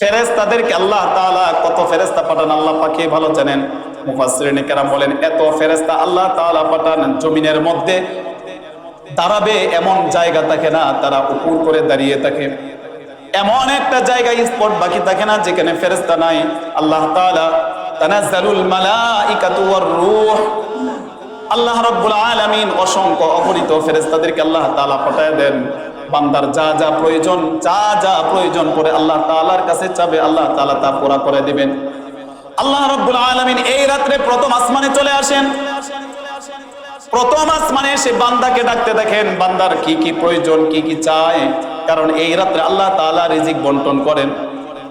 ফেরেস্তাদেরকে আল্লাহ তাআলা কত ফেরেস্তা পাঠান আল্লাহ পাখি ভালো জানেন? মুফাসসিরিনে কেরাম বলেন, এত ফেরেস্তা আল্লাহ তাআলা পাঠান জমিনের মধ্যে, দাঁড়াবে এমন জায়গা থাকে না, তারা উপর করে দাঁড়িয়ে থাকে। এমন একটা জায়গায় স্পট বাকি থাকে না, যেখানে ফেরেস্তা নাই। আল্লাহ তাআলা তানাজ্জালুল মালাইকাতু রূহ। আল্লাহ রাব্বুল আলামিন অসংখ্য অগণিত ফেরেশতাদেরকে আল্লাহ তাআলা পাঠায় দেন। বান্দার যা যা প্রয়োজন, যা যা প্রয়োজন করে আল্লাহ তাআলার কাছে চাবে, আল্লাহ তাআলা তা পুরা করে দিবেন। আল্লাহ রাব্বুল আলামিন এই রাত্রে প্রথম আসমানে চলে আসেন। প্রথম আসমানে এসে বান্দাকে ডাকতে দেখেন, বান্দার কি কি প্রয়োজন, কি কি চায়? কারণ এই রাত্রে আল্লাহ তাআলা রিজিক বন্টন করেন।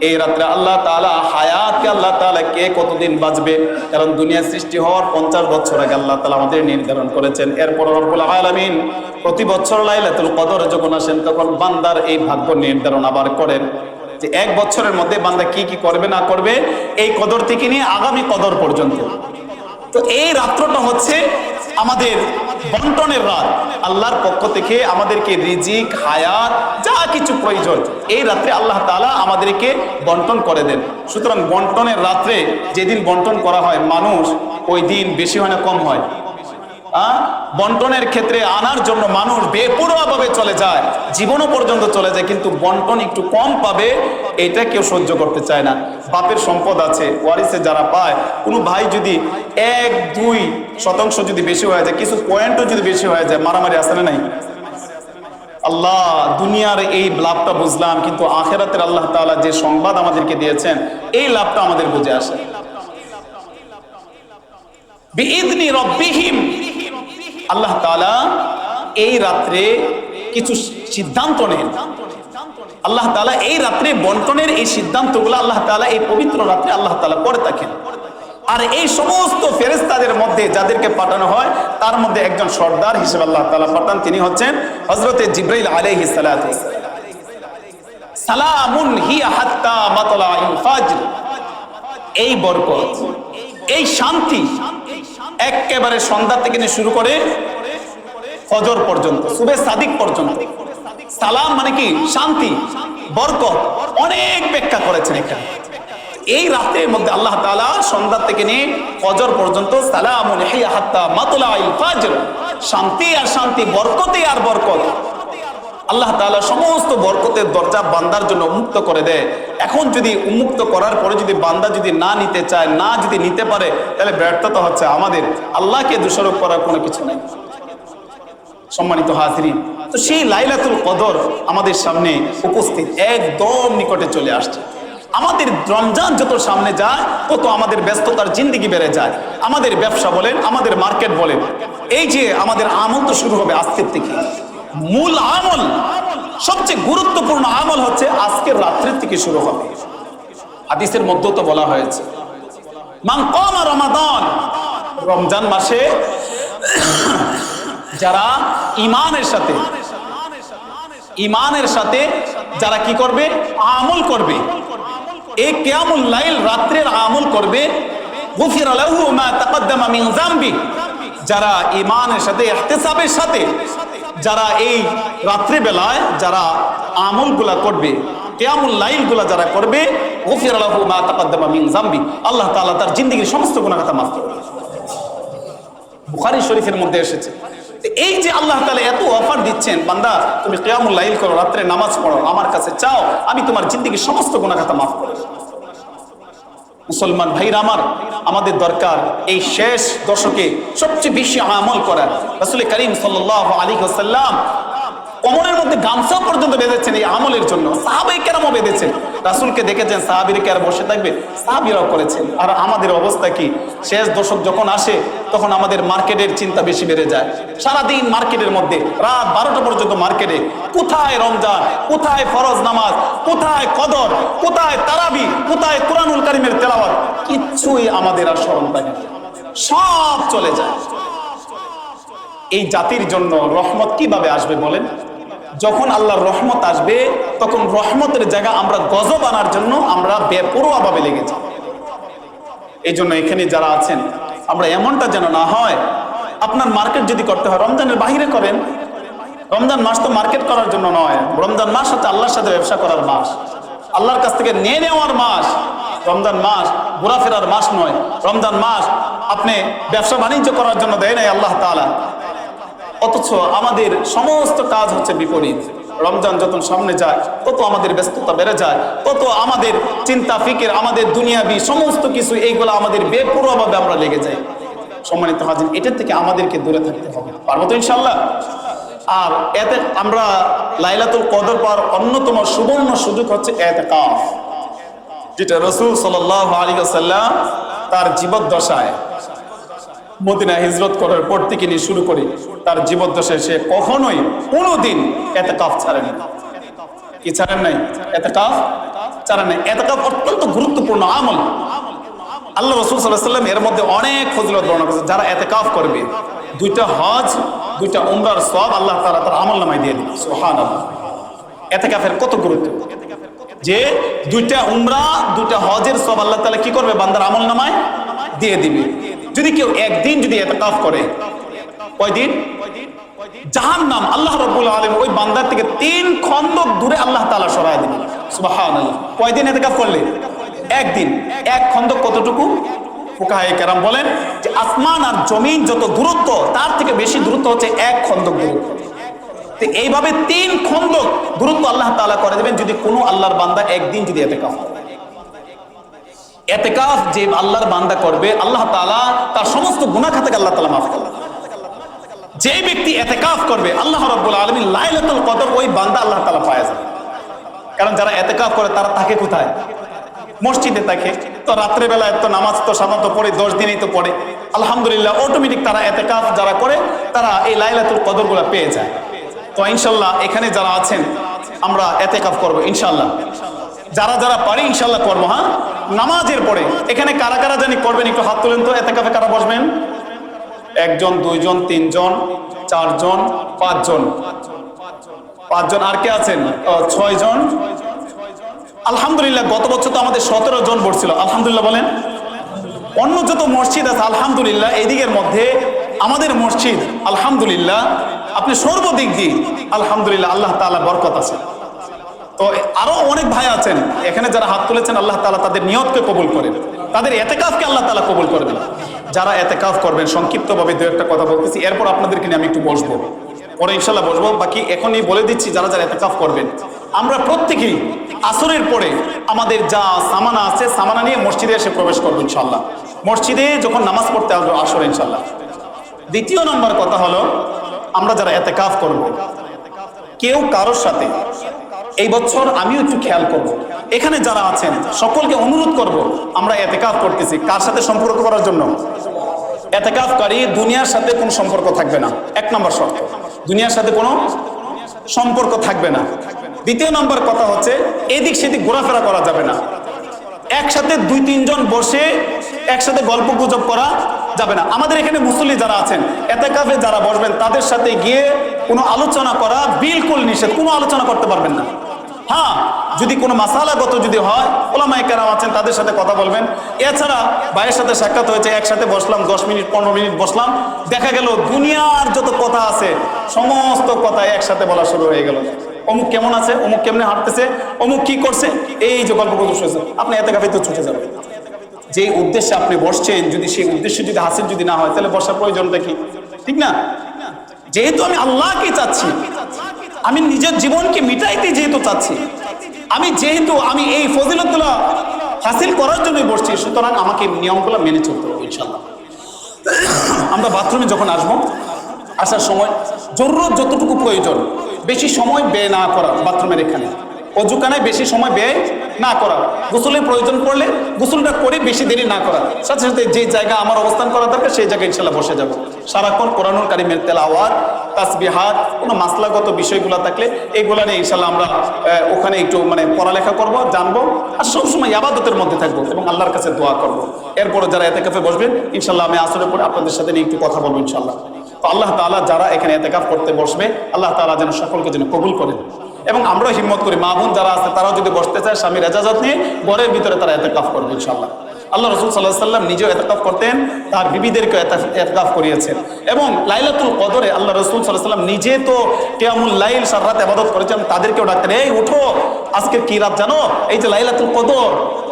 এই রাত্রে আল্লাহ তাআলা হায়াতকে আল্লাহ তাআলা কে কতদিন বাঁচবে কারণ দুনিয়া সৃষ্টি হওয়ার পঞ্চাশ বছর আগে আল্লাহ তালা আমাদের নির্ধারণ করেছেন। এরপর আলামিন প্রতি বছর লাইলাতুল কদর যখন আসেন, তখন বান্দার এই ভাগ্য নির্ধারণ আবার করেন যে এক বছরের মধ্যে বান্দা কি কি করবে না করবে, এই কদর থেকে নিয়ে আগামী কদর পর্যন্ত। তো এই রাত্রটা হচ্ছে আমাদের বন্টনের রাত। আল্লাহর পক্ষ থেকে আমাদেরকে রিজিক, হায়াত, যা কিছু প্রয়োজন, এই রাত্রে আল্লাহ তালা আমাদেরকে বন্টন করে দেন। সুতরাং বন্টনের রাত্রে যেদিন বন্টন করা হয় মানুষ, ওই দিন বেশি হয় না, কম হয়? বন্টনের ক্ষেত্রে আনার জন্য মানুষ বেপরোয়াভাবে চলে যায়, জীবনও পর্যন্ত চলে যায়, কিন্তু বন্টন একটু কম পাবে, এটা কেউ সহ্য করতে চায় না। বাপের সম্পদ আছে, ওয়ারিসে যারা পায়, কোনো ভাই যদি এক, দুই শতাংশ যদি বেশি হয়ে যায়, কিছু পয়েন্টও যদি বেশি হয়ে যায়, মারামারি আসে না নাই? আল্লাহ, দুনিয়ার এই লাভটা বুঝলাম, কিন্তু আখেরাতের আল্লাহ তাআলা যে সংবাদ আমাদেরকে দিয়েছেন, এই লাভটা আমাদের বুঝে আসে। আল্লাহ তাআলা এই রাত্রে কিছু সিদ্ধান্ত নেন। আল্লাহ তাআলা এই রাত্রে বন্টনের এই সিদ্ধান্তগুলো আল্লাহ তাআলা এই পবিত্র রাত্রে আল্লাহ তাআলা করে থাকেন। আর এই সমস্ত ফেরেস্তাদের মধ্যে যাদেরকে পাঠানো হয়, তার মধ্যে একজন সর্দার হিসেবে আল্লাহ তাআলা পাঠান, তিনি হচ্ছেন হযরতে জিব্রাইল আলাইহিস সালাতু সালামুন হাত্তা ফাজর। এই বরকত, এই শান্তি একেবারে সন্ধ্যা থেকে শুরু করে ফজর পর্যন্ত সুবে সাদিক পর্যন্ত। সালাম মানে কি? শান্তি, বরকত, অনেক ব্যাখ্যা করেছেন এখানে। এই রাতের মধ্যে আল্লাহ তাআলা সন্ধ্যা থেকে নিয়ে ফজর পর্যন্ত ফাজর। শান্তি আর শান্তি বরকতে আর বরকত। আল্লাহ তাআলা সমস্ত বরকতের দরজা বান্দার জন্য উন্মুক্ত করে দেয়। এখন যদি উন্মুক্ত করার পরে যদি বান্দা যদি না নিতে চায়, না যদি নিতে পারে, তাহলে ব্যর্থতা হচ্ছে আমাদের। আল্লাহকে দোষারোপ করার কোনো কিছু নেই। সম্মানিত হাজরিন, তো সেই লাইলাতুল কদর আমাদের সামনে উপস্থিত, একদম নিকটে চলে আসছে। আমাদের রমজান যত সামনে যায়, তত আমাদের ব্যস্ততার জিন্দিগি বেড়ে যায়। আমাদের ব্যবসা বলেন, আমাদের মার্কেট বলেন, এই যে আমাদের আমল তো শুরু হবে আজকের থেকে। মূল আমল, সবচেয়ে গুরুত্বপূর্ণ আমল হচ্ছে আজকের রাত্রির থেকে শুরু হবে। হাদিসের মধ্যে তো বলা হয়েছে রমাদান রমজান মাসে যারা ইমানের সাথে ইমানের সাথে যারা কি করবে? আমল করবে। এই কেয়ামুল লাইল রাত্রের আমল করবে। যারা ইমানের সাথে, ইহতিসাবের সাথে, যারা এই রাত্রি বেলায় যারা আমলগুলা করবে, কেয়ামুল লাইলগুলা যারা করবে, গুফির লাহু মা তাকদ্দামা মিন যামবি। আল্লাহ তাআলা তার জিন্দেগীর সমস্ত গুনাহ কথা মাফ করবে বুখারী শরীফের মধ্যে এসেছে। এই যে আল্লাহ তালা এত অফার দিচ্ছেন, বান্দা, তুমি কেয়ামুল্লাহ করো, রাত্রে নামাজ পড়ো, আমার কাছে চাও, আমি তোমার জিন্দেগীর সমস্ত গুণাখাতা মাফ করে মুসলমান ভাইরা আমার, আমাদের দরকার এই শেষ দশকে সবচেয়ে বেশি আমল করার রসুল করিম সাল আলী ওয়াসাল্লাম কোমরের মধ্যে গামছা পর্যন্ত বেঁধেছেন এই আমলের জন্য সাহাবাই কেরামও বেঁধেছেন রাসূলকে দেখেছেন, সাহাবীরা কি আর বসে থাকবে? সাহাবীরাও করেছেন। আর আমাদের অবস্থা কি? শেষ দশক যখন আসে, তখন আমাদের মার্কেটের চিন্তা বেশি বেড়ে যায়। সারাদিন মার্কেটের মধ্যে, রাত বারোটা পর্যন্ত মার্কেটে, কোথায় রমজান, কোথায় ফরজ নামাজ, কোথায় কদর, কোথায় তারাবি, কোথায় কোরআনুল কারিমের তেলাওয়াত, কিচ্ছুই আমাদের আর স্মরণ থাকে সব চলে যায়। এই জাতির জন্য রহমত কীভাবে আসবে বলেন? যখন আল্লাহর রহমত আসবে, তখন রহমতের জায়গা আমরা গজব আনার জন্য আমরা বেপরোয়া ভাবে লেগে যাই এই জন্য এখানে যারা আছেন, আমরা এমনটা যেন না হয়। আপনার মার্কেট যদি করতে হয়, রমজানের বাহিরে করেন। রমজান মাস তো মার্কেট করার জন্য নয়। রমজান মাস হচ্ছে আল্লাহর সাথে ব্যবসা করার মাস। আল্লাহর কাছ থেকে নিয়ে নেওয়ার মাস। রমজান মাস ঘোরাফেরার মাস নয়। রমজান মাস আপনি ব্যবসা বাণিজ্য করার জন্য দেয় নাই আল্লাহ তাআলা। অথচ আমাদের সমস্ত কাজ হচ্ছে বিপরীত। রমজান যত সামনে যায় তত আমাদের ব্যস্ততা বেড়ে যায় তত আমাদের চিন্তা, ফিকের, আমাদের দুনিয়াবি সমস্ত কিছু, এইগুলো আমাদের বেপুরোভাবে আমরা লেগে যাই সম্মানিত হাজির এটার থেকে আমাদেরকে দূরে থাকতে হবে। পারব তো ইনশাল্লাহ আর এতে আমরা লাইলাতুল কদর পাওয়ার অন্যতম সুবর্ণ সুযোগ হচ্ছে এতে কাফ যেটা রসুল সাল্লাহ আলী সাল্লাম তার জীবদ্দশায় মদিনা হিজরত করার পর থেকে নিয়ে শুরু করে। তার জীবদ্দশায় সে কখনোই কোনোদিন এতে কাফ ছাড়েনি কি ছাড়েন নাই? এতে কাফ ছাড়েন নাই। এতে কাফ অত্যন্ত গুরুত্বপূর্ণ আমল। আল্লাহ রসুল সাল্লাম এর মধ্যে অনেক ফজিলত বর্ণনা করেছে যারা এতে কাফ করবে, দুইটা হজ, দুইটা উমরার সব আল্লাহ তারা তার আমল নামায় দিয়ে দিবে সোহান এতে কাফের কত গুরুত্ব? যে দুইটা উমরা, দুইটা হজের সব আল্লাহ তালা কি করবে? বান্দার আমল নামায় দিয়ে দিবে। যদি কেউ একদিন যদি এতে কাফ করে, কয়দিন? জাহান নাম আল্লাহ রব্বুল আলম ওই বান্দার থেকে তিন খন্দক দূরে আল্লাহ তালা সরাই দিবে সুবাহান কয়দিন এতে কাফ করলে? একদিন। এক খন্দক কতটুকু? ফুকাহাই কেরাম বলেন যে আসমান আর জমিন যত দূরত্ব, তার থেকে বেশি দূরত্ব হচ্ছে এক খন্দক দূরত্ব। এইভাবে তিন খন্দক দূরত্ব আল্লাহ তাআলা করে দেবেন যদি কোনো আল্লাহর বান্দা একদিন যদি এতেকাফ করে। এতেকাফ যে আল্লাহর বান্দা করবে, আল্লাহ তালা তার সমস্ত গুনাহ খাতাকে আল্লাহ তালা মাফ করবে যে ব্যক্তি এতেকাফ করবে, আল্লাহ রাব্বুল আলামিন লাইলাতুল কদর ওই বান্দা আল্লাহ তাআলা পায় যাবে। কারণ যারা এতেকাফ করে, তারা থাকে কোথায়? মসজিদে থাকে। তো রাত্রে বেলায় তো নামাজ তো সাধারণত পড়ে, দশ দিনেই তো পড়ে। আলহামদুলিল্লাহ অটোমেটিক তারা এতেকাফ যারা করে, তারা এই লাইলাতুল কদরগুলো পেয়ে যায়। তো ইনশাল্লাহ এখানে যারা আছেন, আমরা এতেকাফ করব, ইনশাল্লাহ। যারা যারা পারি ইনশাল্লাহ করব হ্যাঁ? নামাজের পরে। এখানে কারা কারা জানি করবেন একটু হাত তুলেন তো। এতেকাফে কারা বসবেন? একজন, দুইজন, তিনজন, চারজন, পাঁচজন। পাঁচজন আর কে আছেন? ছয় জন আলহামদুলিল্লাহ, গত বছর তো আমাদের সতেরো জন বসছিল। আলহামদুলিল্লাহ বলেন। অন্য যত মসজিদ আছে, আলহামদুলিল্লাহ, এদিকের মধ্যে আমাদের মসজিদ, আলহামদুলিল্লাহ, আপনি সর্বদিক দিয়ে, আলহামদুলিল্লাহ, আল্লাহ তাআলা বরকত আছে। তো আরও অনেক ভাই আছেন, এখানে যারা হাত তুলেছেন, আল্লাহ তাআলা তাদের নিয়তকে কবুল করেন। তাদের এতেকাফকে আল্লাহ তাআলা কবুল করবেন যারা এতেকাফ করবেন, সংক্ষিপ্তভাবে দু একটা কথা বলতেছি, এরপর আপনাদেরকে নিয়ে আমি একটু বসবো। পরে ইনশাল্লাহ বসবো, বাকি এখনই বলে দিচ্ছি, যারা যারা এতেকাফ করবেন। আমরা প্রত্যেকেই আসরের পরে আমাদের যা সামানা আছে, সামানা নিয়ে মসজিদে এসে প্রবেশ করব ইনশাল্লাহ মসজিদে যখন নামাজ পড়তে আসব আসর ইনশাল্লাহ দ্বিতীয় নম্বর কথা হলো, আমরা যারা এতেকাফ করব, কেউ কারোর সাথে এই বছর আমিও একটু খেয়াল করব। এখানে যারা আছেন, সকলকে অনুরোধ করব, আমরা এতেকাফ করতেছি। কার সাথে সম্পর্ক করার জন্য? এতে এতেকাফকারী দুনিয়ার সাথে কোনো সম্পর্ক থাকবে না। এক নম্বর শর্ত, দুনিয়ার সাথে কোনো সম্পর্ক থাকবে না। দ্বিতীয় নম্বর কথা হচ্ছে, এদিক সেদিক ঘোরাফেরা করা যাবে না। একসাথে দুই, তিনজন বসে একসাথে গল্প গুজব করা যাবে না। আমাদের এখানে মুসল্লি যারা আছেন এতে কাফে যারা বসবেন, তাদের সাথে গিয়ে কোনো আলোচনা করা বিলকুল নিষেধ, কোনো আলোচনা করতে পারবেন না। হ্যাঁ যদি কোনো মাসালাগত যদি হয় ওলামাই কেরাম আছেন, তাদের সাথে কথা বলবেন। এছাড়া ভাইয়ের সাথে সাক্ষাৎ হয়েছে, একসাথে বসলাম, দশ মিনিট, পনেরো মিনিট বসলাম। দেখা গেল দুনিয়ার যত কথা আছে, সমস্ত কথা একসাথে বলা শুরু হয়ে গেল। অমুক কেমন আছে, অমুক কেমনে হাঁটতেছে, অমুক কি করছে, এই যে গল্প গুজব শুনেছে আপনি এতে কাফে তো ছুটে যাবেন। যে উদ্দেশ্যে আপনি বসছেন, যদি সেই উদ্দেশ্য যদি হাসিল যদি না হয়, তাহলে বসার প্রয়োজনটা কি? ঠিক না? যেহেতু আমি আল্লাহকে চাচ্ছি আমি নিজের জীবনকে মিটাইতে যেহেতু চাচ্ছি, আমি যেহেতু আমি এই ফজিলতগুলো হাসিল করার জন্যই বসছি, সুতরাং আমাকে নিয়মগুলো মেনে চলতে হবে ইনশাল্লাহ আমরা বাথরুমে যখন আসব, আসার সময় জরুরত যতটুকু প্রয়োজন, বেশি সময় ব্যয় না করা বাথরুমের এখানে। অজুখানায় বেশি সময় ব্যয় না করা। গোসলের প্রয়োজন পড়লে গোসলটা করে বেশি দেরি না করা। সাথে সাথে যে জায়গা আমার অবস্থান করা দরকার, সেই জায়গায় ইনশাল্লাহ বসে যাব। সারাক্ষণ কোরআনুল কারিমের তেলাওয়াত, তাসবিহাত, কোনো মাসলাগত বিষয়গুলো থাকলে এইগুলো নিয়ে ইনশাল্লাহ আমরা ওখানে একটু মানে পড়ালেখা করব, জানব আর সবসময় আবাদতের মধ্যে থাকব এবং আল্লাহর কাছে দোয়া করব। এরপরে যারা এতে কাফে বসবেন, ইনশাল্লাহ আমি আসরের পরে আপনাদের সাথে নিয়ে একটু কথা বলব ইনশাল্লাহ। আল্লাহ তাআলা যারা এখানে এতেকাফ করতে বসবে, আল্লাহ তাআলা যেন সকলকে যেন কবুল করেন। এবং আমরাও হিম্মত করি, মা বোন যারা আছে তারাও যদি বসতে চায় স্বামীর এজাজত নিয়ে, ঘরের ভিতরে তারা এতেকাফ করবে ইনশাল্লাহ আল্লাহ রসুল সাল্লাহ সাল্লাম নিজেও এতেকাফ করতেন, তার বিবিদেরকে এতেকাফ করিয়েছেন। এবং লাইলাতুল কদরে আল্লাহ রসুল সাল্লাহ সাল্লাম নিজে তো কেয়ামুল লাইল সার রাত আবাদত করেছেন, তাদেরকেও ডাকতেন, এই উঠো আজকে কি রাত জানো? এই যে লাইলাতুল কদর।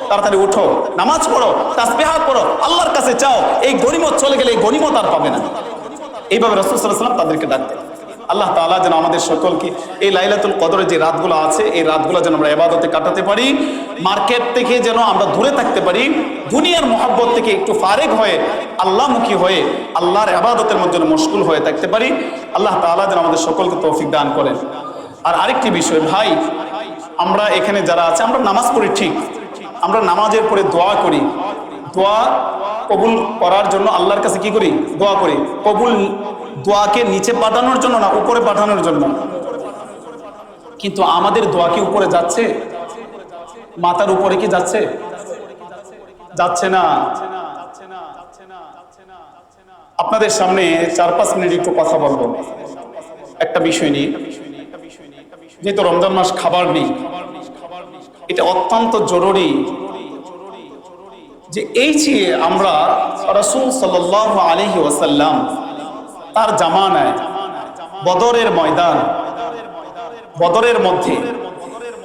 তাড়াতাড়ি উঠো, নামাজ পড়ো তাসবিহাত পড়ো, আল্লাহর কাছে চাও, এই গরিমত চলে গেলে এই গরিমত আর পাবে না। এইভাবে রসুল সাল্লাহ সাল্লাম তাদেরকে ডাকতেন। আল্লাহ তাআলা যেন আমাদের সকলকে এই লাইলাতুল কদরের যে রাতগুলো আছে, এই রাতগুলো যেন আমরা এবাদতে কাটাতে পারি, মার্কেট থেকে যেন আমরা দূরে থাকতে পারি, দুনিয়ার মহাব্বত থেকে একটু ফারেক হয়ে, আল্লাহমুখী হয়ে, আল্লাহর আবাদতের মধ্যে যেন মশগুল হয়ে থাকতে পারি, আল্লাহ তাআলা যেন আমাদের সকলকে তৌফিক দান করেন। আর আরেকটি বিষয়, ভাই, আমরা এখানে যারা আছে, আমরা নামাজ পড়ি ঠিক, আমরা নামাজের পরে দোয়া করি। দোয়া কবুল করার জন্য আল্লাহর কাছে কি করি? দোয়া করি। কবুল দোয়াকে নিচে পাঠানোর জন্য না, উপরে পাঠানোর জন্য? কিন্তু আমাদের দোয়া কি উপরে যাচ্ছে? মাথার উপরে কি যাচ্ছে? যাচ্ছে না। আপনাদের সামনে চার পাঁচ মিনিট একটু কথা বলব। একটা বিষয় নিয়ে। যেহেতু রমজান মাস খাবার নেই, এটা অত্যন্ত জরুরি যে এই যে আমরা রসুল সাল্লাহ আলহি ওয়াসাল্লাম তার জামানায় বদরের ময়দান, বদরের মধ্যে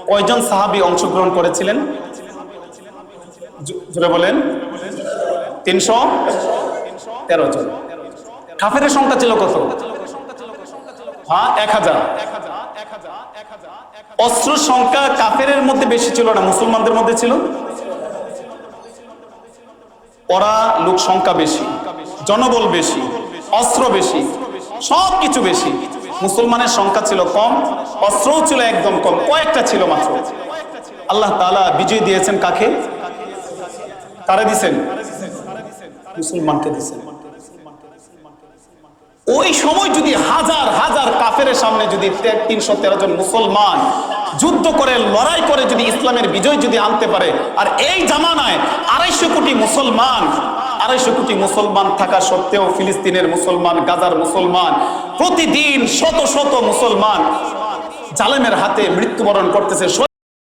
কয়জন সাহাবি অংশগ্রহণ করেছিলেন? বলেন। তিনশো তেরো জন। কাফের সংখ্যা ছিল কত? হ্যাঁ এক হাজার। অস্ত্র সংখ্যা কাফের মধ্যে বেশি ছিল না, মুসলমানদের মধ্যে ছিল? ওরা লোক সংখ্যা বেশি, জনবল বেশি। অস্ত্র বেশি, সব কিছু বেশি। মুসলমানের সংখ্যা ছিল কম, অস্ত্রও ছিল একদম কম, কয়েকটা ছিল মাত্র। আল্লাহ তাআলা বিজয় দিয়েছেন কাকে? কারে দিছেন? মুসলমানকে দিছেন। ওই সময় যদি হাজার হাজার কাফের সামনে যদি তিনশো তেরো জন মুসলমান যুদ্ধ করে, লড়াই করে যদি ইসলামের বিজয় যদি আনতে পারে, আর এই জামানায় আড়াইশো কোটি মুসলমান আড়াইশো কোটি মুসলমান থাকা সত্ত্বেও ফিলিস্তিনের মুসলমান, গাজার মুসলমান, প্রতিদিন শত শত মুসলমান জালেমের হাতে মৃত্যুবরণ করতেছে।